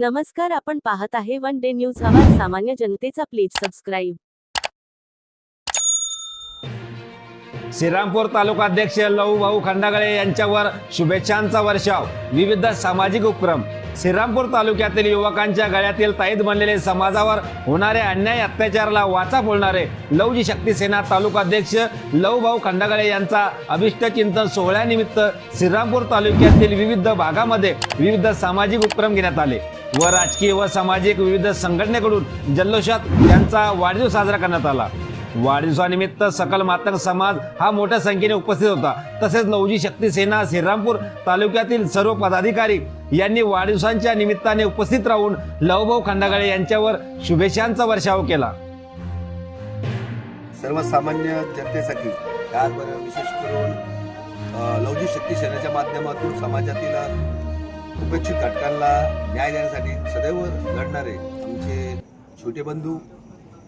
नमस्कार आपण पाहत आहे वन डे न्यूज. आवाज सामान्य जनतेचा प्लीज सबस्क्राईब. श्रीरामपूर तालुकाध्यक्ष लहू भाऊ खंडागळे यांच्यावर शुभेच्छांचा वर्षाव. विविध सामाजिक उपक्रम. श्रीरामपूर तालुक्यातील युवकांच्या गळ्यातील ताईत बनलेले समाजावर होणारे अन्याय अत्याचाराला वाचा बोलणारे लवजी शक्ती सेना तालुकाध्यक्ष लहू भाऊ खंडागळे यांचा अभिष्ट चिंतन सोहळ्यानिमित्त श्रीरामपूर तालुक्यातील विविध भागामध्ये विविध सामाजिक उपक्रम घेण्यात आले. व राजकीय व सामाजिक विविध संघटनेकडून जल्लोषात त्यांचा वाढदिवस साजरा करण्यात आला. वाढदिवसानिमित्त सकल मातंग समाज हा मोठ्या संख्येने उपस्थित होता. तसेच नवजी शक्ती सेना श्रीरामपूर तालुक्यातील सर्व पदाधिकारी यांनी वाढदिवसांच्या निमित्ताने उपस्थित राहून लवभाऊ खंडागळे यांच्यावर शुभेच्छांचा वर्षाव केला. सर्वसामान्य जनतेसाठी विशेष करून लवजी शक्ती सेनेच्या माध्यमातून समाजातील उपेक्षित घटकांना न्याय देण्यासाठी सदैव लढणारे आमचे छोटे बंधू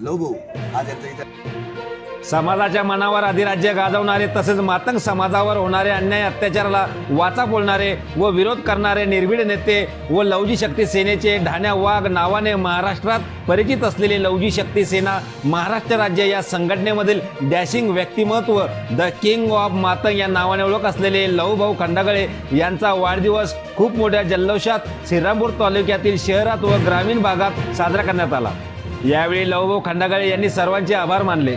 लवभाऊ आज त्यांचा इथं समाजाच्या मनावर अधिराज्य गाजवणारे तसेच मातंग समाजावर होणारे अन्याय अत्याचाराला वाचा बोलणारे व विरोध करणारे निर्भीड नेते व लवजी शक्ती सेनेचे ढाण्या वाघ नावाने महाराष्ट्रात परिचित असलेले लवजी शक्ती सेना महाराष्ट्र राज्य या संघटनेमधील डॅशिंग व्यक्तिमत्व द किंग ऑफ मातंग या नावाने ओळख असलेले लहूभाऊ खंडागळे यांचा वाढदिवस खूप मोठ्या जल्लोषात श्रीरामपूर तालुक्यातील शहरात व ग्रामीण भागात साजरा करण्यात आला. यावेळी लहूभाऊ खंडागळे यांनी सर्वांचे आभार मानले.